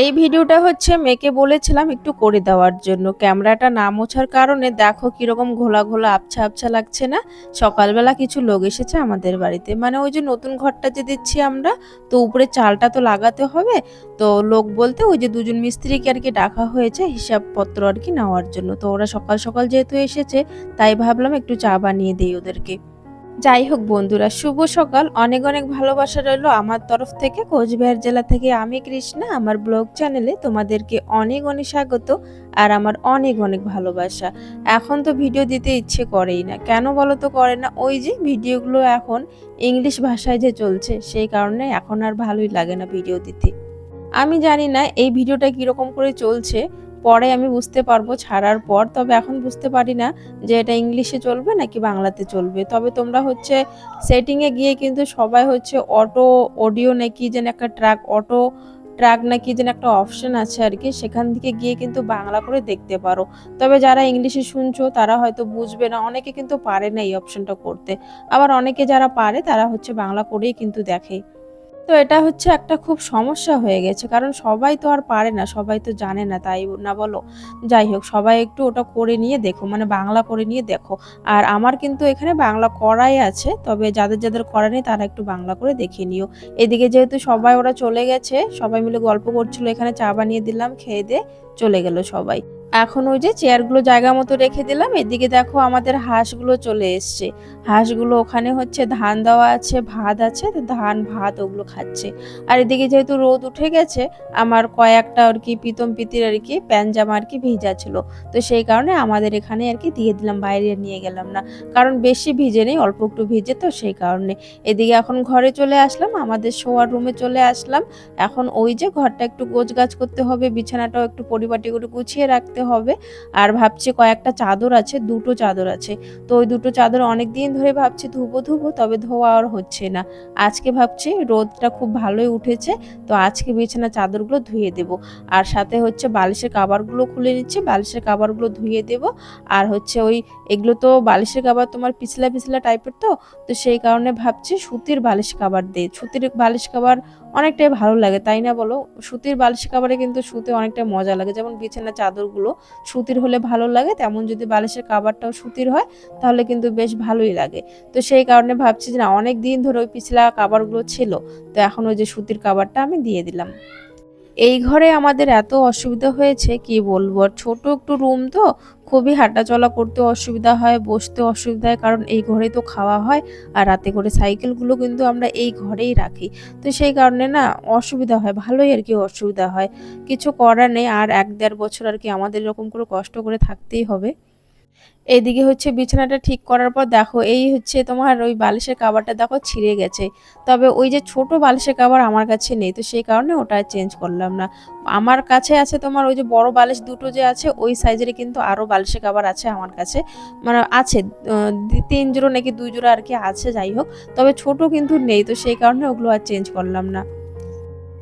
এই ভিডিওটা হচ্ছে মেয়েকে বলেছিলাম একটু করে দেওয়ার জন্য। ক্যামেরাটা না মোছার কারণে দেখো কীরকম ঘোলা ঘোলা আবছা আবছা লাগছে না? সকালবেলা কিছু লোক এসেছে আমাদের বাড়িতে। মানে ওই যে নতুন ঘরটা যে দিচ্ছি আমরা, তো উপরে চালটা তো লাগাতে হবে। তো লোক বলতে ওই যে দুজন মিস্ত্রিকে আর কি ডাকা হয়েছে হিসাবপত্র আর কি নেওয়ার জন্য। তো ওরা সকাল সকাল যেহেতু এসেছে, তাই ভাবলাম একটু চা বানিয়ে দিই ওদেরকে। যাই হোক বন্ধুরা, শুভ সকাল। অনেক অনেক ভালোবাসা রইল আমার তরফ থেকে। কোচবিহার জেলা থেকে আমি কৃষ্ণা, আমার ব্লগ চ্যানেলে তোমাদেরকে অনেক অনেক স্বাগত আর আমার অনেক অনেক ভালোবাসা। এখন তো ভিডিও দিতে ইচ্ছে করেই না। কেন বলো তো করে না? ওই যে ভিডিওগুলো এখন ইংলিশ ভাষায় যে চলছে, সেই কারণে এখন আর ভালোই লাগে না ভিডিও দিতে। আমি জানি না এই ভিডিওটা কীরকম করে চলছে পরে আমি বুঝতে পারব ছাড়ার পর, তবে এখন বুঝতে পারি না যে এটা ইংলিশে চলবে নাকি বাংলাতে চলবে। তবে তোমরা হচ্ছে সেটিংয়ে গিয়ে কিন্তু সবাই হচ্ছে অটো অডিও নাকি যেন একটা ট্র্যাক অটো ট্র্যাক নাকি যেন একটা অপশন আছে আর কি সেখান থেকে গিয়ে কিন্তু বাংলা করে দেখতে পারো। তবে যারা ইংলিশে শুনছো, তারা হয়তো বুঝবে না, অনেকে কিন্তু পারে না এই অপশনটা করতে। আবার অনেকে যারা পারে, তারা হচ্ছে বাংলা করেই কিন্তু দেখে। তো এটা হচ্ছে একটা খুব সমস্যা হয়ে গেছে। কারণ সবাই তো আর পারে না, সবাই তো জানে না, তাই না বলো? যাই হোক, সবাই একটু ওটা করে নিয়ে দেখো মানে বাংলা করে নিয়ে দেখো। আর আমার কিন্তু এখানে বাংলা করাই আছে, তবে যাদের যাদের করা নেই তারা একটু বাংলা করে দেখে নিও। এদিকে যেহেতু সবাই ওরা চলে গেছে, সবাই মিলে গল্প করছিল, এখানে চা বানিয়ে দিলাম, খেয়ে দিয়ে চলে গেল সবাই। এখন ওই যে চেয়ারগুলো জায়গা মতো রেখে দিলাম, এদিকে দেখো আমাদের হাঁসগুলো চলে এসছে। হাঁসগুলো ওখানে হচ্ছে ধান দেওয়া আছে, ভাত আছে ধান, ভাত ওগুলো খাচ্ছে। আর এদিকে যেহেতু রোদ উঠে গেছে, আমার কয়েকটা আর কি পিতম পিতির আর কি প্যান্ট জামা আর কি ভিজা ছিল। তো সেই কারণে আমাদের এখানে আর কি দিয়ে দিলাম, বাইরে নিয়ে গেলাম না। কারণ বেশি ভিজে নেই, অল্প একটু ভিজে তো সেই কারণে। এদিকে এখন ঘরে চলে আসলাম, আমাদের শোয়ার রুমে চলে আসলাম। এখন ওই যে ঘরটা একটু গোছ গাছ করতে হবে, বিছানাটাও একটু পরিপাটি করে গুছিয়ে রাখতে হবে। আর ভাবছি কয়েকটা চাদর আছে, দুটো চাদর আছে। তো ওই দুটো চাদর অনেক দিন ধরে ভাবছি ধুবো ধুবো, তবে ধোয়া আর হচ্ছে না। আজকে ভাবছি রোদটা খুব ভালোই উঠেছে, তো আজকে বিছানা চাদরগুলো ধুয়ে দেব। আর সাথে হচ্ছে বালিশের কাবারগুলো খুলে নিচ্ছি, বালিশের কাবারগুলো ধুয়ে দেব। আর হচ্ছে ওই এগুলো তো বালিশের কাবার তোমার পিছলা পিছলা টাইপের তো? তো সেই কারণে ভাবছি সুতির বালিশ কাবার দে, সুতির বালিশ কাবার অনেকটাই ভালো লাগে, তাই না বলো? সুতির বালিশ কাবারে কিন্তু শুতে অনেকটা মজা লাগে। যেমন বিছানা চাদরগুলো সুতির হলে ভালো লাগে, তেমন যদি বালিশের কাবারটাও সুতির হয়, তাহলে কিন্তু বেশ ভালোই লাগে। তো সেই কারণে ভাবছি যে না, অনেক দিন ধরে ওই পিছলা কাবারগুলো ছিল, তো এখন ওই যে সুতির কাবারটা আমি দিয়ে দিলাম। এই ঘরে আমাদের এত অসুবিধা হয়েছে, কি বলব? আর ছোট একটু রুম তো, খুবই হাঁটাচলা করতে অসুবিধা হয়, বসতে অসুবিধা হয়, কারণ এই ঘরে তো খাওয়া হয়, আর রাতে করে সাইকেলগুলো কিন্তু আমরা এই ঘরেই রাখি। তো সেই কারণে না, অসুবিধা হয়, ভালোই আর কি অসুবিধা হয়। কিছু করার নেই, আর এক দেড় বছর আর কি আমাদের এরকম করে কষ্ট করে থাকতেই হবে। এদিকে হচ্ছে বিছানাটা ঠিক করার পর দেখো, এই হচ্ছে তোমার ওই বালিশের কাবারটা দেখো ছিঁড়ে গেছে। তবে ওই যে ছোট বালিশের কাবার আমার কাছে নেই, তো সেই কারণে ওটা চেঞ্জ করলাম না। আমার কাছে আছে তোমার ওই যে বড় বালিশ দুটো যে আছে, ওই সাইজের কিন্তু আরও বালিশের কাবার আছে আমার কাছে। মানে আছে তিন জোড়ো নাকি দুই জোড়ো আর কি আছে, যাই হোক। তবে ছোট কিন্তু নেই, তো সেই কারণে ওগুলো আর চেঞ্জ করলাম না।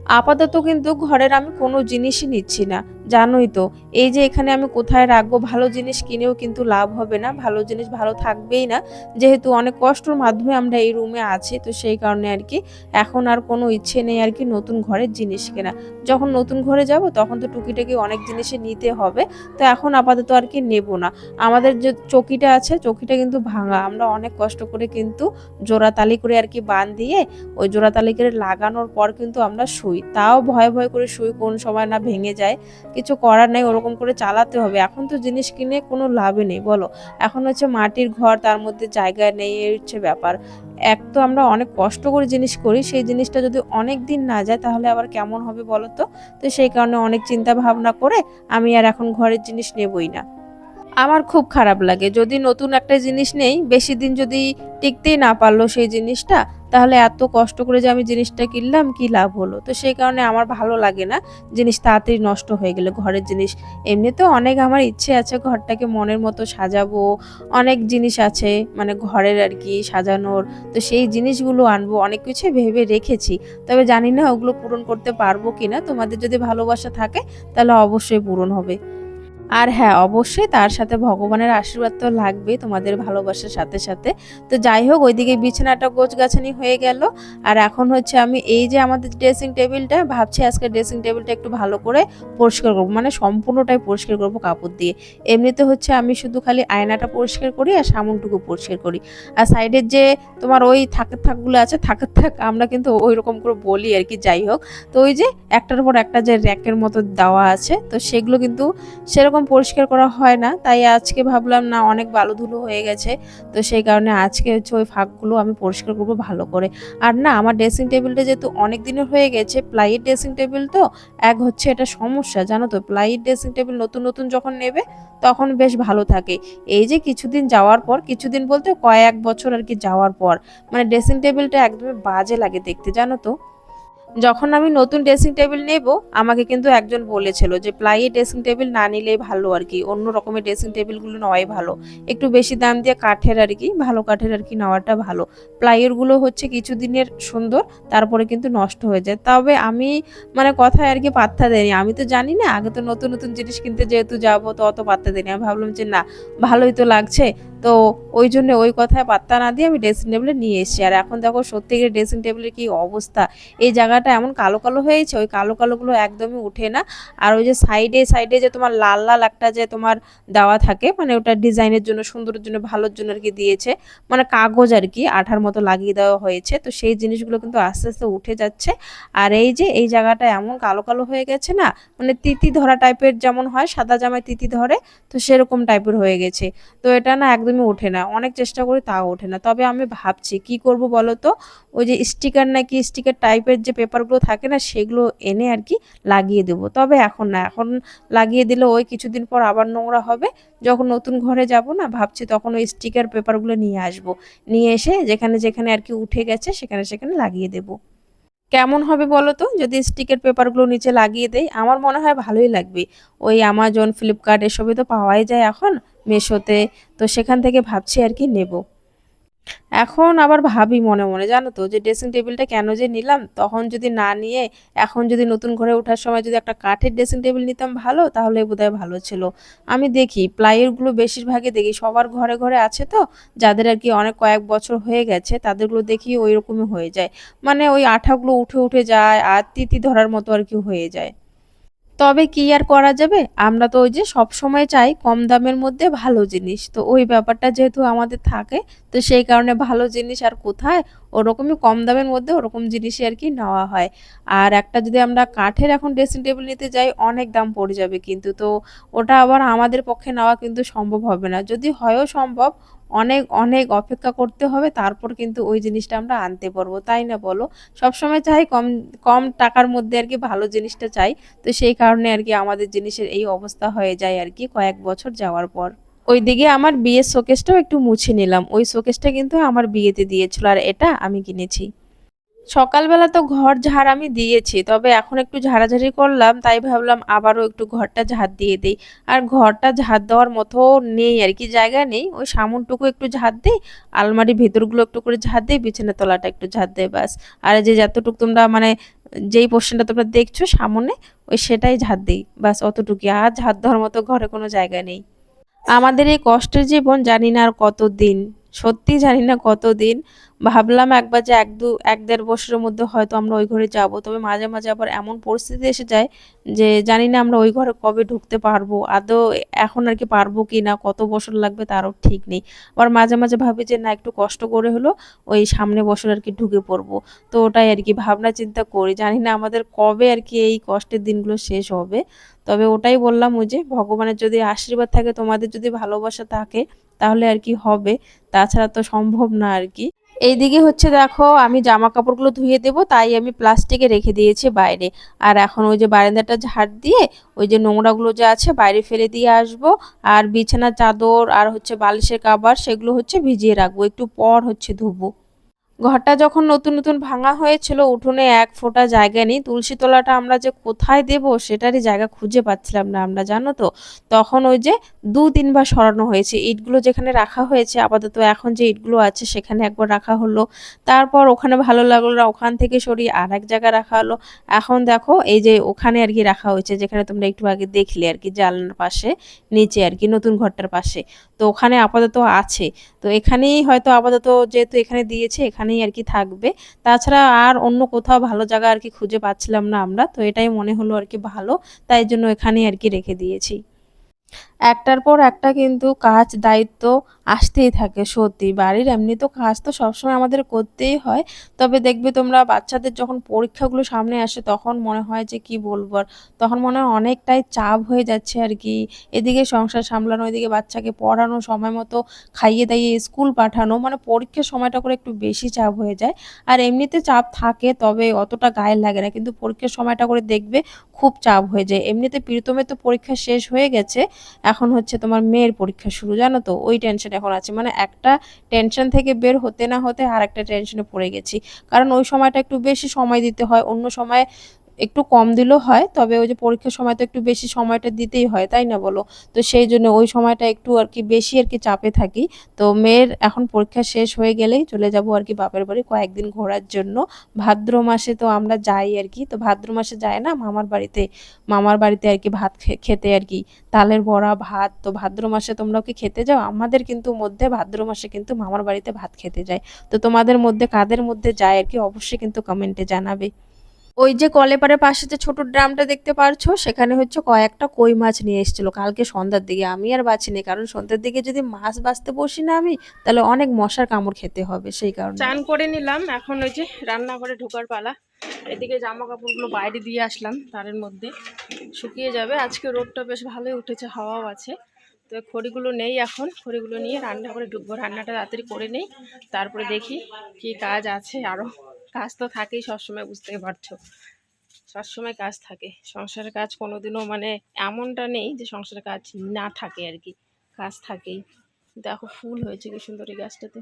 আপাতত কিন্তু ঘরের আমি কোনো জিনিসই নিচ্ছি না। জানোই তো, এই যে এখানে আমি কোথায় রাখব, ভালো জিনিস কিনেও কিন্তু লাভ হবে না, ভালো জিনিস ভালো থাকবেই না। যেহেতু অনেক কষ্টর মাধ্যমে আমরা এই রুমে আছি, তো সেই কারণে আর কি এখন আর কোনো ইচ্ছে নেই আর কি নতুন ঘরের জিনিস কেনা। যখন নতুন ঘরে যাব, তখন তো টুকিটাকি অনেক জিনিসই নিতে হবে, তো এখন আপাতত আর কি নেব না। আমাদের যে চকিটা আছে, চকিটা কিন্তু ভাঙা। আমরা অনেক কষ্ট করে কিন্তু জোড়াতালি করে আর কি বান দিয়ে ওই জোড়াতালি করে লাগানোর পর কিন্তু আমরা শুই। তাও ভয় ভয় করে শুই, কোন সময় না ভেঙে যায়। কিছু করার নেই, ওরকম করে চালাতে হবে। এখন তো জিনিস কিনে কোনো লাভই নেই, বলো। এখন হচ্ছে মাটির ঘর, তার মধ্যে জায়গা নেই, এই হচ্ছে ব্যাপার। এক তো আমরা অনেক কষ্ট করে জিনিস করি, সেই জিনিসটা যদি অনেক দিন না যায়, তাহলে আবার কেমন হবে বলো তো? তো সেই কারণে অনেক চিন্তা ভাবনা করে আমি আর এখন ঘরের জিনিস নেবই না। আমার খুব খারাপ লাগে। যদি নতুন একটা জিনিস নেই, বেশি দিন যদি টিকতেই না পারল সেই জিনিসটা তাহলে এত কষ্ট করে যে আমি জিনিসটা কিনলাম, কি লাভ হলো? তো সেই কারণে আমার ভালো লাগে না জিনিস তাড়াতাড়ি নষ্ট হয়ে গেলে। ঘরের জিনিস এমনিতেও অনেক আমার ইচ্ছে আছে ঘরটাকে মনের মতো সাজাবো, অনেক জিনিস আছে মানে ঘরের আর কি সাজানোর। তো সেই জিনিসগুলো আনব, অনেক কিছু ভেবে রেখেছি। তবে জানি না ওগুলো পূরণ করতে পারব কি না তোমাদের যদি ভালোবাসা থাকে তাহলে অবশ্যই পূরণ হবে। আর হ্যাঁ অবশ্যই তার সাথে ভগবানের আশীর্বাদ তো লাগবেই, তোমাদের ভালোবাসার সাথে সাথে। তো যাই হোক, ওইদিকে বিছানাটা গোছগাছানি হয়ে গেল। আর এখন হচ্ছে আমি এই যে আমাদের ড্রেসিং টেবিলটা ভাবছি আজকে ড্রেসিং টেবিলটা একটু ভালো করে পরিষ্কার করব মানে সম্পূর্ণটাই পরিষ্কার করব কাপড় দিয়ে। এমনিতে হচ্ছে আমি শুধু খালি আয়নাটা পরিষ্কার করি আর সামনটুকু পরিষ্কার করি। আর সাইডের যে তোমার ওই থাকের থাকগুলো আছে, থাকের থাক আমরা কিন্তু ওই রকম করে বলি আর কি, যাই হোক। তো ওই যে একটার পর একটা যে র্যাকের মতো দেওয়া আছে, তো সেগুলো কিন্তু সেরকম পরিষ্কার করা হয় না। তাই আজকে ভাবলাম, না, অনেক বালু ধুলো হয়ে গেছে। তো সেই কারণে আজকে হচ্ছে ওই ফাঁকগুলো আমি পরিষ্কার করব ভালো করে। আর না, আমার ড্রেসিং টেবিলটা যেহেতু অনেক দিনের হয়ে গেছে প্লাইয়ের ড্রেসিং টেবিল তো, এক হচ্ছে এটা সমস্যা, জানো তো? প্লাইয়ের ড্রেসিং টেবিল নতুন নতুন যখন নেবে, তখন বেশ ভালো থাকে। এই যে কিছুদিন যাওয়ার পর, কিছুদিন বলতে কয়েক বছর আর কি যাওয়ার পর মানে ড্রেসিং টেবিলটা একদমই বাজে লাগে দেখতে, জানো তো? যখন আমি নতুন ড্রেসিং টেবিল নেব, আমাকে কিন্তু একজন বলেছিল যে, প্লাইয়ের ড্রেসিং টেবিল না নিলেই ভালো আর কি। অন্য রকমের ড্রেসিং টেবিলগুলো নেওয়াই ভালো। একটু বেশি দাম দিয়ে কাঠের আর কি, ভালো কাঠের আর কি নেওয়াটা ভালো। প্লাইয়েরগুলো হচ্ছে কিছুদিনের সুন্দর, তারপরে কিন্তু নষ্ট হয়ে যায়। তবে আমি মানে কথায় আর কি পাত্তা দেয়নি আমি তো জানি না, আগে তো নতুন নতুন জিনিস কিনতে যেহেতু যাব, তো অত পাত্তা দিইনি। আমি ভাবলাম যে, না, ভালোই তো লাগছে। তো ওই জন্য ওই কথায় পাত্তা না দিয়ে আমি ড্রেসিং টেবিলে নিয়ে এসেছি। আর এখন দেখো সত্যি ড্রেসিং টেবিলের কি অবস্থা? এই জায়গাটা এমন কালো কালো হয়েছে, ওই কালো কালোগুলো একদমই উঠে না। আর ওই যে সাইডে সাইডে যে তোমার লাল লাল একটা যে তোমার দেওয়া থাকে মানে ওটা ডিজাইনের জন্য, সুন্দরের জন্য, ভালোর জন্য আর কি দিয়েছে। মানে কাগজ আর কি, আঠার মতো লাগিয়ে দেওয়া হয়েছে। তো সেই জিনিসগুলো কিন্তু আস্তে আস্তে উঠে যাচ্ছে। আর এই যে এই জায়গাটা এমন কালো কালো হয়ে গেছে না মানে তিতি ধরা টাইপের যেমন হয়, সাদা জামায় তিতি ধরে, তো সেরকম টাইপের হয়ে গেছে। তো এটা না একদমই ওঠে না। অনেক চেষ্টা করি তাও ওঠে না। তবে আমি ভাবছি, কি করব বলো তো ওই যে স্টিকার নাকি স্টিকার টাইপের যে পেপারগুলো থাকে না, সেগুলো এনে আর কি লাগিয়ে দেবো। তবে এখন না, এখন লাগিয়ে দিলে ওই কিছুদিন পর আবার নোংরা হবে। যখন নতুন ঘরে যাব না, ভাবছি তখন ওই স্টিকার পেপারগুলো নিয়ে আসব। নিয়ে এসে যেখানে যেখানে আর কি উঠে গেছে, সেখানে সেখানে লাগিয়ে দেবো। কেমন হবে বলো তো যদি স্টিকের পেপারগুলো নিচে লাগিয়ে দেয় আমার মনে হয় ভালোই লাগবে। ওই আমাজন ফ্লিপকার্ট এসবে তো পাওয়াই যায় এখন। মেশোতে। তো সেখান থেকে ভাবছি আর কি নেব। এখন আবার ভাবি মনে মনে, জানো তো, যে ড্রেসিং টেবিলটা কেন যে নিলাম, তখন যদি না নিয়ে, এখন যদি নতুন ঘরে ওঠার সময় যদি একটা কাঠের ড্রেসিং টেবিল নিতাম ভালো, তাহলে বোধহয় ভালো ছিল। আমি দেখি প্লাইয়েরগুলো বেশিরভাগই দেখি, সবার ঘরে ঘরে আছে তো, যাদের আর কি অনেক কয়েক বছর হয়ে গেছে, তাদেরগুলো দেখি ওই রকমই হয়ে যায়। মানে ওই আঠাগুলো উঠে উঠে যায়, আর তিতি ধরার মতো আর কি হয়ে যায়। তবে কি আর করা যাবে? আমরা তো ওই যে সব সময় চাই কম দামের মধ্যে ভালো জিনিস। তো ওই ব্যাপারটা যেহেতু আমাদের থাকে, তো সেই কারণে ভালো জিনিস আর কোথায় ওরকমই কম দামের মধ্যে ওরকম জিনিসই আর কি নেওয়া হয়। আর একটা যদি আমরা কাঠের এখন ড্রেসিং টেবিল নিতে যাই, অনেক দাম পড়ে যাবে কিন্তু। তো ওটা আবার আমাদের পক্ষে নেওয়া কিন্তু সম্ভব হবে না। যদি হয়ও সম্ভব, অনেক অনেক অপেক্ষা করতে হবে, তারপর কিন্তু ওই জিনিসটা আমরা আনতে পারব। তাই না বলো? সবসময় চাই কম কম টাকার মধ্যে আর কি ভালো জিনিসটা চাই। তো সেই কারণে আর কি আমাদের জিনিসের এই অবস্থা হয়ে যায় আর কি কয়েক বছর যাওয়ার পর। ওইদিকে আমার বিয়ের শোকেসটাও একটু মুছে নিলাম। ওই শোকেসটা কিন্তু আমার বিয়েতে দিয়েছিল আর এটা আমি কিনেছি। সকালবেলা তো ঘর ঝাড় আমি দিয়েছি, তবে এখন একটু ঝাড়াঝাড়ি করলাম, তাই ভাবলাম আবারও একটু ঘরটা ঝাড় দিয়ে দিই। আর ঘরটা ঝাড় দেওয়ার মতো নেই আর কি, জায়গা নেই। ওই সামনটুকু একটু ঝাড় দিই আলমারি ভেতরগুলো একটু করে ঝাড় দিই বিছানা তলাটা একটু ঝাড় দেয় ব্যাস। আর যে যতটুকু তোমরা মানে যেই পোর্শনটা তোমরা দেখছ সামনে, ওই সেটাই ঝাড় দিই, ব্যাস অতটুকুই। আর ঝাড় দেওয়ার মতো ঘরে কোনো জায়গা নেই। আমাদের এই কষ্টের জীবন জানি না আর কতদিন সত্যি জানি না কতদিন। ভাবলাম একবার যে এক দু, এক দেড় বছরের মধ্যে হয়তো আমরা ওই ঘরে যাব। তবে মাঝে মাঝে আবার এমন পরিস্থিতি এসে যায় যে জানি না আমরা ওই ঘরে কবে ঢুকতে পারব, আদৌ এখন আর কি পারব কি না, কত বছর লাগবে তারও ঠিক নেই। আবার মাঝে মাঝে ভাবি যে না, একটু কষ্ট করে হলো ওই সামনে বছর আর কি ঢুকে পড়ব। তো ওটাই আর কি ভাবনা চিন্তা করি, জানি না আমাদের কবে আর কি এই কষ্টের দিনগুলো শেষ হবে। তবে ওটাই বললাম ওই যে ভগবানের যদি আশীর্বাদ থাকে, তোমাদের যদি ভালোবাসা থাকে, তাহলে আর কি হবে। তাছাড়া তো সম্ভব না আর কি। এইদিকে হচ্ছে দেখো, আমি জামা কাপড়গুলো ধুয়ে দেব, তাই আমি প্লাস্টিকে রেখে দিয়েছি বাইরে। আর এখন ওই যে বারান্দাটা ঝাড় দিয়ে, ওই যে নোংরাগুলো যে আছে, বাইরে ফেলে দিয়ে আসব। আর বিছানা চাদর আর হচ্ছে বালিশের কাবার সেগুলো হচ্ছে ভিজিয়ে রাখব। একটু পর হচ্ছে ধুবো। ঘরটা যখন নতুন নতুন ভাঙা হয়েছিল, উঠোনে এক ফোঁটা জায়গা নেই। তুলসী তলাটা আমরা যে কোথায় দেব, সেটারই জায়গা খুঁজে পাচ্ছিলাম না আমরা, জানো তো? তখন ওই যে দু, তিনবার সরানো হয়েছে। ইটগুলো যেখানে রাখা হয়েছে, আপাতত এখন যে ইটগুলো আছে, সেখানে একবার রাখা হলো। তারপর ওখানে ভালো লাগল না, ওখান থেকে সরিয়ে আর এক জায়গায় রাখা হলো। এখন দেখো, এই যে ওখানে আর কি রাখা হয়েছে, যেখানে তোমরা একটু আগে দেখলে আর কি, জানলার পাশে, নিচে আর কি, নতুন ঘরটার পাশে। তো ওখানে আপাতত আছে। তো এখানেই হয়তো আপাতত যেহেতু এখানে দিয়েছে এখানেই আর কি থাকবে। তাছাড়া আর অন্য কোথাও ভালো জায়গা আর কি খুঁজে পাচ্ছিলাম না আমরা, তো এটাই মনে হলো আর কি ভালো। তাই জন্য এখানেই আর কি রেখে দিয়েছি। একটার পর একটা কিন্তু কাজ, দায়িত্ব আসতেই থাকে সত্যি। বাড়ির এমনি তো কাজ তো সবসময় আমাদের করতেই হয়। তবে দেখবে তোমরা বাচ্চাদের যখন পরীক্ষাগুলো সামনে আসে, তখন মনে হয় যে কি বলব আর? তখন মনে হয় অনেকটাই চাপ হয়ে যাচ্ছে আর কি। এদিকে সংসার সামলানো, এদিকে বাচ্চাকে পড়ানো, সময় মতো খাইয়ে দাইয়ে স্কুল পাঠানো মানে পরীক্ষার সময়টা করে একটু বেশি চাপ হয়ে যায়। আর এমনিতে চাপ থাকে, তবে অতটা গায়ে লাগে না। কিন্তু পরীক্ষার সময়টা করে দেখবে খুব চাপ হয়ে যায়। এমনিতে প্রীতমের তো পরীক্ষা শেষ হয়ে গেছে এখন হচ্ছে তোমার মেয়ের পরীক্ষা শুরু, জানো তো? ওই টেনশন এখন আছে। মানে একটা টেনশন থেকে বের হতে না হতে আর একটা টেনশনে পড়ে গেছি। কারণ ওই সময়টা একটু বেশি সময় দিতে হয়, অন্য সময় একটু কম দিলেও হয়, তবে ওই যে পরীক্ষার সময় তো একটু বেশি সময়টা দিতেই হয়, তাই না বলো? তো সেই জন্য ওই সময়টা একটু আর কি বেশি আর কি চাপে থাকি। তো মেয়ের এখন পরীক্ষা শেষ হয়ে গেলেই চলে যাব আর কি বাপের বাড়ি কয়েকদিন ঘোরার জন্য। ভাদ্র মাসে তো আমরা যাই আর কি, তো ভাদ্র মাসে যায় না মামার বাড়িতে মামার বাড়িতে আর কি ভাত খেতে আর কি। তালের বড়া, ভাত, তো ভাদ্র মাসে তোমরাও কি খেতে যাও? আমাদের কিন্তু মধ্যে ভাদ্র মাসে কিন্তু মামার বাড়িতে ভাত খেতে যায়। তো তোমাদের মধ্যে কাদের মধ্যে যায় আর কি অবশ্যই কিন্তু কমেন্টে জানাবে। ওই যে কলেপাড়ের পাশে যে ছোট ড্রামটা দেখতে পারছ, সেখানে হচ্ছে কয়েকটা কই মাছ নিয়ে এসেছিল। কালকে সন্ধ্যার দিকে আমি আর বাঁচিনি কারণ সন্ধ্যার দিকে যদি মাছ বাঁচতে বসি না আমি, তাহলে অনেক মশার কামড় খেতে হবে সেই কারণে। চান করে নিলাম, এখন ওই যে রান্নাঘরে ঢোকার পালা। এদিকে জামা কাপড়গুলো বাইরে দিয়ে আসলাম, তারের মধ্যে। শুকিয়ে যাবে, আজকে রোদটা বেশ ভালোই উঠেছে, হাওয়াও আছে। তো খড়িগুলো নেই এখন, খড়িগুলো নিয়ে রান্না করে ঢুকবো। রান্নাটা তাড়াতাড়ি করে নেই, তারপরে দেখি কি কাজ আছে আরও কাজ তো থাকেই সবসময়, বুঝতেই পারছ। সবসময় কাজ থাকে। সংসারের কাজ কোনোদিনও মানে এমনটা নেই যে সংসারের কাজ না থাকে আর কি। কাজ থাকেই। দেখো, ফুল হয়েছে কি সুন্দর এই গাছটাতে।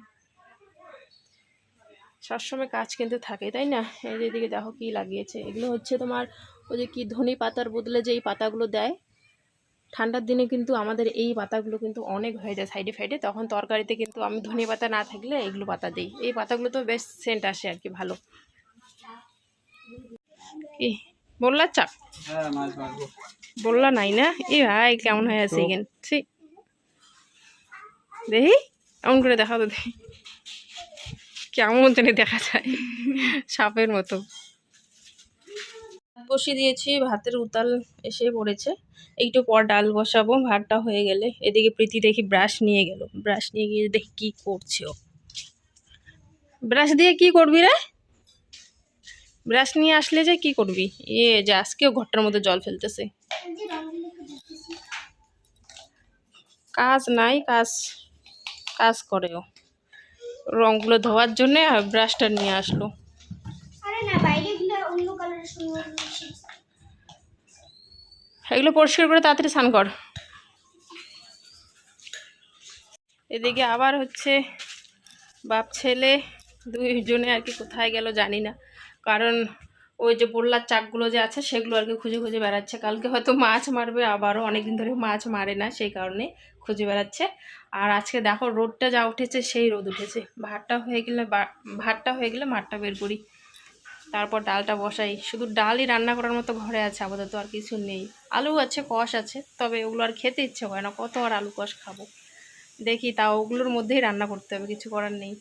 সবসময় কাজ কিন্তু থাকে, তাই না? এই যে এদিকে দেখো কি লাগিয়েছে। এগুলো হচ্ছে তোমার ওই যে কি ধনে পাতার বদলে যে এই পাতাগুলো দেয় ঠান্ডার দিনে কিন্তু আমাদের এই পাতাগুলো কিন্তু অনেক হয়ে যায় সাইডে ফাইডে তখন তরকারিতে কিন্তু আমি ধনে পাতা না থাকলে এগুলো পাতা দিই। এই পাতাগুলো তো বেশ সেন্ট আসে আর কি ভালো। কি? বললার চাপ বললা নাই না? এ ভাই কেমন হয়ে আছে এখানে ছি। দেখি এমন করে দেখা তো দেখি। কেমন জানি দেখা যায়। সাপের মতো। বসিয়ে দিয়েছি, ভাতের উতাল এসে পড়েছে। একটু পর ডাল বসাবো, ভাতটা হয়ে গেলে এদিকে প্রীতি দেখি ব্রাশ নিয়ে গেল। ব্রাশ নিয়ে গিয়ে দেখি কি করছে ও। ব্রাশ দিয়ে কি করবি রে? ব্রাশ নিয়ে আসলে যে কি করবি? এ যে আজকেও ঘরটার মধ্যে জল ফেলতেছে। কাজ নাই, কাজ কাজ করে ও। রংগুলো ধোয়ার জন্যে ব্রাশটা নিয়ে আসলো। আরে না, বাইরে অন্য কালারের এগুলো পরিষ্কার করে তাড়াতাড়ি স্নান কর। এদিকে আবার হচ্ছে বাপ ছেলে দুইজনে আর কি কোথায় গেল জানি না। কারণ ওই যে বললার চাকগুলো যে আছে, সেগুলো আর কি খুঁজে খুঁজে বেড়াচ্ছে। কালকে হয়তো মাছ মারবে, আবারও অনেকদিন ধরে মাছ মারে না, সেই কারণে খুঁজে বেড়াচ্ছে। আর আজকে দেখো রোদটা যা উঠেছে, সেই রোদ উঠেছে। ভাতটা হয়ে গেলে ভাতটা হয়ে গেলে মাঠটা বের করি। তারপর ডালটা বসাই। শুধু ডালই রান্না করার মতো ঘরে আছে, আপাতত আর কিছু নেই। আলু আছে কষ আছে, তবে ওগুলো আর খেতে ইচ্ছে হয় না। কত আর আলু কষ খাব? দেখি তা ওগুলোর মধ্যেই রান্না করতে হবে, কিছু করার নেই।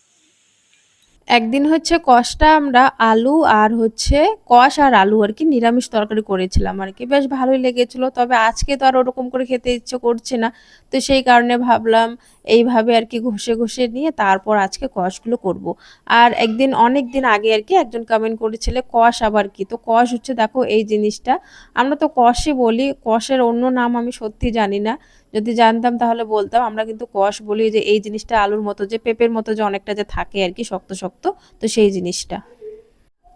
একদিন হচ্ছে কষটা আমরা আলু আর হচ্ছে কষ আর আলু আর কি নিরামিষ তরকারি করেছিলাম আর কি। বেশ ভালোই লেগেছিল, তবে আজকে তো আর ওরকম করে খেতে ইচ্ছে করছে না। তো সেই কারণে ভাবলাম এইভাবে আর কি ঘষে ঘষে নিয়ে তারপর আজকে কষগুলো করব। আর একদিন, অনেক দিন আগে আর কি একজন কমেন্ট করেছিলে কষ আবার কি। তো কষ হচ্ছে দেখো এই জিনিসটা। আমরা তো কষই বলি, কষের অন্য নাম আমি সত্যি জানি না। যদি জানতাম তাহলে বলতাম। আমরা কিন্তু কষ বলি যে, এই জিনিসটা আলুর মতো যে, পেঁপের মতো যে, অনেকটা যে থাকে আর কি, শক্ত শক্ত, তো সেই জিনিসটা।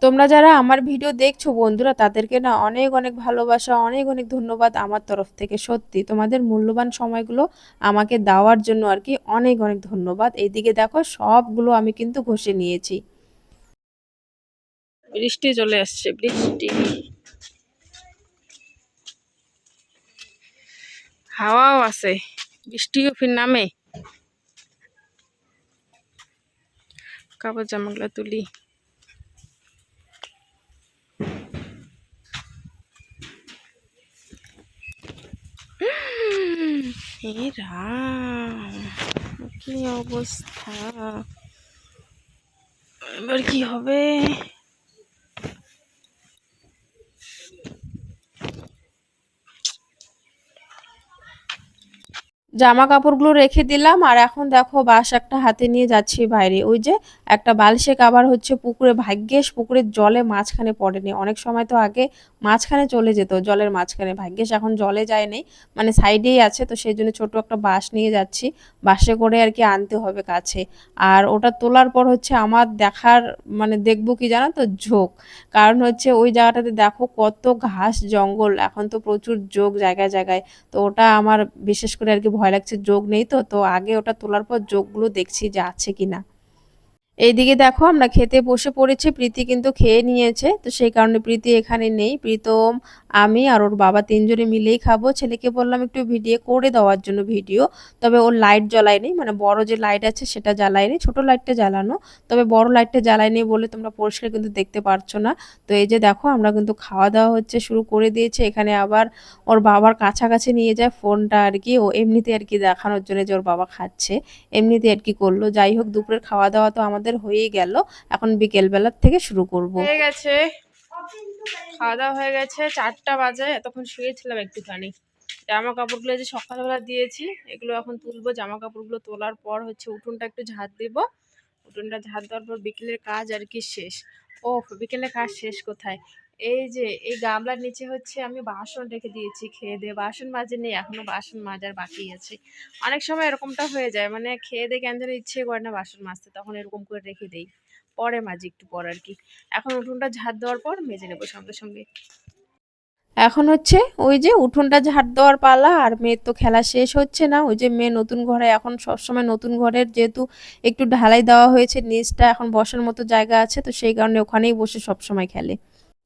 তোমরা যারা আমার ভিডিও দেখছ বন্ধুরা, তাদেরকে না অনেক অনেক ভালোবাসা, অনেক অনেক ধন্যবাদ আমার তরফ থেকে, সত্যি। তোমাদের মূল্যবান সময়গুলো আমাকে দেওয়ার জন্য আর কি অনেক অনেক ধন্যবাদ। এইদিকে দেখো, সবগুলো আমি কিন্তু ঘষে নিয়েছি। বৃষ্টি চলে আসছে, বৃষ্টি। হাওয়াও আছে বৃষ্টিও ফির নামে। কাপড় জামাগুলো তুলি। কি অবস্থা? এবার কি হবে? জামা কাপড়গুলো রেখে দিলাম, আর এখন দেখো বাস একটা হাতে নিয়ে যাচ্ছি বাইরে। ওই যে একটা বালিশে কাবার হচ্ছে পুকুরে, ভাগ্যেশ পুকুরের জলে মাঝখানে পড়েনি। অনেক সময় তো আগে মাঝখানে চলে যেত, জলের মাঝখানে। ভাগ্যেশ এখন জলে যায়নি মানে সাইডেই আছে, তো সেই জন্য ছোট একটা বাস নিয়ে যাচ্ছি। বাসে করে আর কি আনতে হবে কাছে। আর ওটা তোলার পর হচ্ছে আমার দেখার মানে দেখব কি জানো তো, ঝোঁক। কারণ হচ্ছে ওই জায়গাটাতে দেখো কত ঘাস জঙ্গল, এখন তো প্রচুর যোগ জায়গায় জায়গায়। তো ওটা আমার বিশেষ করে আর কি ভয় লাগছে, যোগ নেই তো তো আগে ওটা তোলার পর যোগগুলো দেখছি যে আছে কি না এইদিকে দেখো আমরা খেতে বসে পড়েছি, প্রীতি কিন্তু খেয়ে নিয়েছে, তো সেই কারণে প্রীতি এখানে নেই। প্রীতম আমি আর ওর বাবা তিনজনে মিলেই খাব। ছেলেকে বললাম একটু ভিডিও করে দেওয়ার জন্য ভিডিও। তবে ওর লাইট জ্বলায়নি মানে বড় যে লাইট আছে সেটা জ্বালায়নি ছোট লাইটটা জ্বালানো। তবে বড় লাইটটা জ্বালায়নি বলে তোমরা পরিষ্কার কিন্তু দেখতে পারছ না। তো এই যে দেখো, আমরা কিন্তু খাওয়া দাওয়া হচ্ছে শুরু করে দিয়েছে। এখানে আবার ওর বাবার কাছাকাছি নিয়ে যায় ফোনটা আর কি। ও এমনিতে আর কি দেখানোর জন্য যে ওর বাবা খাচ্ছে, এমনিতে আর কি করল। যাই হোক, দুপুরের খাওয়া দাওয়া তো আমাদের হয়েই গেল। এখন বিকেল বেলার থেকে শুরু করব। হয়ে গেছে। খাওয়া দাওয়া হয়ে গেছে, চারটা বাজে, এতক্ষণ শুয়েছিলাম একটুখানি। জামা কাপড়গুলো যে সকালবেলা দিয়েছি, এগুলো এখন তুলবো জামা কাপড়গুলো তোলার পর হচ্ছে উঠোনটা একটু ঝাঁট দেবো। উঠোনটা ঝাঁট দেওয়ার পর বিকেলের কাজ আর কি শেষ। ও বিকেলের কাজ শেষ কোথায়? এই যে, এই গামলার নিচে হচ্ছে আমি বাসন রেখে দিয়েছি, খেয়ে দিয়ে বাসন মাজে নেই, এখনও বাসন মাজার বাকি আছে। অনেক সময় এরকমটা হয়ে যায় মানে খেয়ে দিয়ে কেন যেন ইচ্ছে করে না বাসন মাজতে, তখন এরকম করে রেখে দেই। পরে মাজি একটু পর আর কি এখন উঠোনটা ঝাড় দেওয়ার পর মেজে নেব সঙ্গে সঙ্গে। এখন হচ্ছে ওই যে উঠোনটা ঝাড় দেওয়ার পালা আর মেয়ের তো খেলা শেষ হচ্ছে না। ওই যে মেয়ে নতুন ঘরে এখন সবসময় নতুন ঘরের যেহেতু একটু ঢালাই দেওয়া হয়েছে, নিচটা এখন বসার মতো জায়গা আছে, তো সেই কারণে ওখানেই বসে সবসময় খেলে।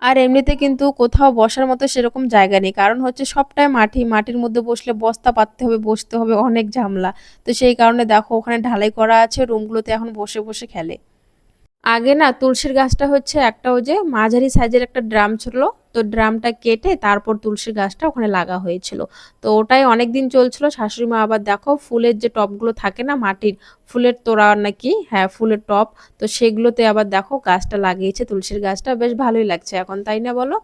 আর এমনিতে কিন্তু কোথাও বসার মতো সেরকম জায়গা নেই। কারণ হচ্ছে সবটাই মাটি মাটির মধ্যে বসলে বস্তা পাততে হবে, বসতে হবে, অনেক ঝামেলা। তো সেই কারণে দেখো ওখানে ঢালাই করা আছে রুমগুলোতে এখন বসে বসে খেলে। আগে না তুলসীর গাছটা হচ্ছে একটা ওই যে মাঝারি সাইজের একটা ড্রাম ছিল, তো ড্রামটা কেটে তারপর তুলসীর গাছটা ওখানে লাগা হয়েছিল। তো ওটাই অনেক দিন চলছিল, শাশুড়ি মা আবার দেখো ফুলের যে টপগুলো থাকে না মাটির, ফুলের তোড়া নাকি হ্যাঁ ফুলের টপ, তো সেগুলোতে আবার দেখো গাছটা লাগিয়েছে, তুলসীর গাছটা বেশ ভালোই লাগছে এখন, তাই না বলো?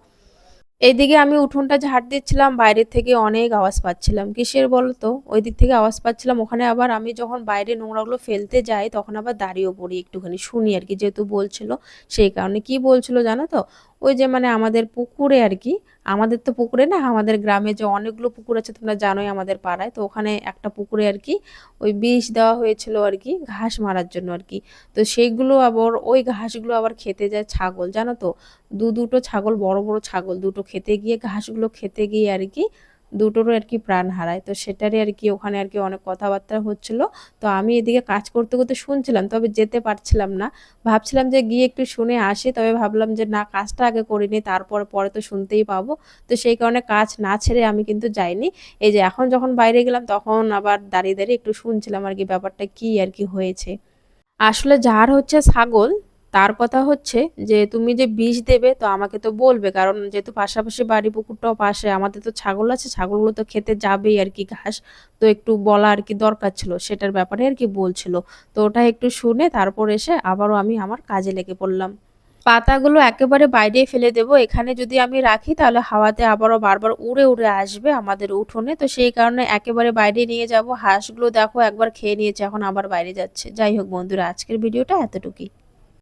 এইদিকে আমি উঠোনটা ঝাড় দিচ্ছিলাম বাইরের থেকে অনেক আওয়াজ পাচ্ছিলাম। কিসের বলো তো ওই দিক থেকে আওয়াজ পাচ্ছিলাম, ওখানে আবার আমি যখন বাইরে নোংরাগুলো ফেলতে যাই, তখন আবার দাঁড়িয়েও পড়ি একটুখানি, শুনি আর কি, যেহেতু বলছিল সেই কারণে। কি বলছিল জানো তো? ওই যে মানে আমাদের পুকুরে আর কি, আমাদের তো পুকুরে না, আমাদের গ্রামে যে অনেকগুলো পুকুর আছে, তোমরা জানোই আমাদের পাড়ায়, তো ওখানে একটা পুকুরে আর কি, ওই বিষ দেওয়া হয়েছিল আর কি, ঘাস মারার জন্য আর কি। তো সেইগুলো আবার, ওই ঘাসগুলো আবার খেতে যায় ছাগল, জানো তো? দু দুটো ছাগল, বড় বড় ছাগল দুটো খেতে গিয়ে, ঘাসগুলো খেতে গিয়ে আর কি দুটোরও আর কি প্রাণ হারায়। তো সেটারই আর কি ওখানে আর কি অনেক কথাবার্তা হচ্ছিল। তো আমি এদিকে কাজ করতে করতে শুনছিলাম, তবে যেতে পারছিলাম না। ভাবছিলাম যে গিয়ে একটু শুনে আসি, তবে ভাবলাম যে না, কাজটা আগে করিনি, তারপর পরে তো শুনতেই পাবো। তো সেই কারণে কাজ না ছেড়ে আমি কিন্তু যাইনি। এই যে এখন যখন বাইরে গেলাম, তখন আবার দাঁড়িয়ে দাঁড়িয়ে একটু শুনছিলাম আর কি ব্যাপারটা কি আর কি হয়েছে। আসলে যার হচ্ছে ছাগল তার কথা হচ্ছে যে, তুমি যে বিষ দেবে তো আমাকে তো বলবে, কারণ যেহেতু পাশাপাশি বাড়ি পুকুরটাও পাশে, আমাদের তো ছাগল আছে, ছাগলগুলো তো খেতে যাবেই আর কি, ঘাস তো একটু বলা আর কি দরকার ছিল, সেটার ব্যাপারে আর কি বলছিল। তো ওটা একটু শুনে তারপর এসে আবারও আমি আমার কাজে লেগে পড়লাম। পাতাগুলো একেবারে বাইরে ফেলে দেব, এখানে যদি আমি রাখি তাহলে হাওয়াতে আবারও বারবার উড়ে উড়ে আসবে আমাদের উঠোনে। তো সেই কারণে একেবারে বাইরে নিয়ে যাব, হাঁসগুলো দেখো একবার খেয়ে নিয়েছে, এখন আবার বাইরে যাচ্ছে। যাই হোক বন্ধুরা, আজকের ভিডিওটা এতটুকুই।